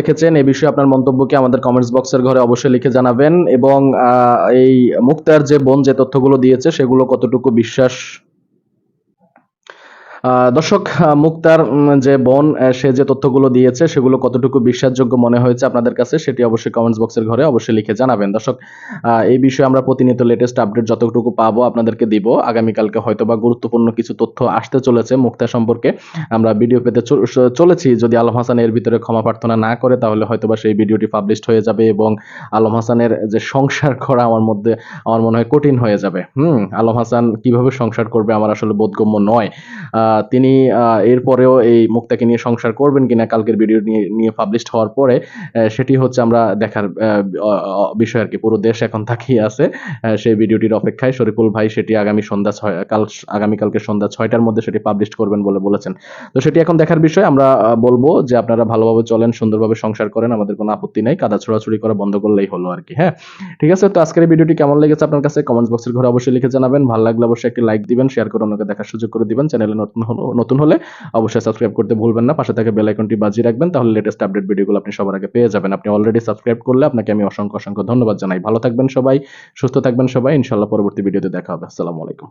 দেখেছেন এই বিষয়ে আপনার মন্তব্যকে আমাদের কমেন্টস বক্সের ঘরে অবশ্যই লিখে জানাবেন এবং এই মুক্তার যে বোন যে তথ্যগুলো দিয়েছে, সেগুলো কতটুকু বিশ্বাস দর্শক মুক্তার যে বোন সে যে তথ্যগুলো দিয়েছে, সেগুলো কতটুকু বিশ্বাসযোগ্য মনে হয়েছে আপনাদের কাছে, সেটি অবশ্যই কমেন্টস বক্সের ঘরে অবশ্যই লিখে জানাবেন। দর্শক এই বিষয়ে আমরা প্রতিনিয়ত লেটেস্ট আপডেট যতটুকু পাবো আপনাদেরকে দিব। আগামীকালকে হয়তো বা গুরুত্বপূর্ণ কিছু তথ্য আসতে চলেছে মুক্তা সম্পর্কে। আমরা ভিডিও পেতে চলেছি। যদি আলম হাসান এর ভিতরে ক্ষমা প্রার্থনা না করে, তাহলে হয়তো বা সেই ভিডিওটি পাবলিশড হয়ে যাবে এবং আলম হাসানের যে সংসার করা আমার মধ্যে, আমার মনে হয় কঠিন হয়ে যাবে। হুম, আলম হাসান কীভাবে সংসার করবে, আমার আসলে বোধগম্য নয়। তিনি এরপরেও এই মুক্তাকে নিয়ে সংসার করবেন কিনা কালকের ভিডিও নিয়ে নিয়ে পাবলিশড হওয়ার পরে সেটি হচ্ছে আমরা দেখার বিষয় আর কি। পুরো দেশ এখন তাকিয়ে আছে সেই ভিডিওটির অপেক্ষায়। শরীফুল ভাই সেটি আগামী সন্ধ্যা ছয়, কাল আগামীকালকে সন্ধ্যা ছয়টার মধ্যে সেটি পাবলিশ করবেন বলে বলেছেন। তো সেটি এখন দেখার বিষয়। আমরা বলব যে আপনারা ভালোভাবে চলেন, সুন্দরভাবে সংসার করেন, আমাদের কোনো আপত্তি নাই। কাদা ছোড়াছুড়ি করা বন্ধ করলেই হলো আর কি হ্যাঁ? ঠিক আছে, তো আজকের এই ভিডিওটি কেমন লেগেছে আপনার কাছে? কমেন্টস বক্সের ঘরে অবশ্যই লিখে জানাবেন। ভালো লাগলে অবশ্যই একটি লাইক দিবেন শেয়ার করে অন্যকে দেখার সুযোগ করে দিবেন। চ্যানেলে নতুন হলো, নতুন হলে অবশ্যই সাবস্ক্রাইব করতে ভুলবেন না। পাশে থেকে বেল আইকনটি বাজিয়ে রাখবেন, তাহলে লেটেস্ট আপডেট ভিডিওগুলো আপনি সবার আগে পেয়ে যাবেন। আপনি অলরেডি সাবস্ক্রাইব করলে আপনাকে আমি অসংখ্য অসংখ্য ধন্যবাদ জানাই। ভালো থাকবেন সবাই, সুস্থ থাকবেন সবাই। ইনশাল্লাহ পরবর্তী ভিডিওতে দেখা হবে। আসসালামু আলাইকুম।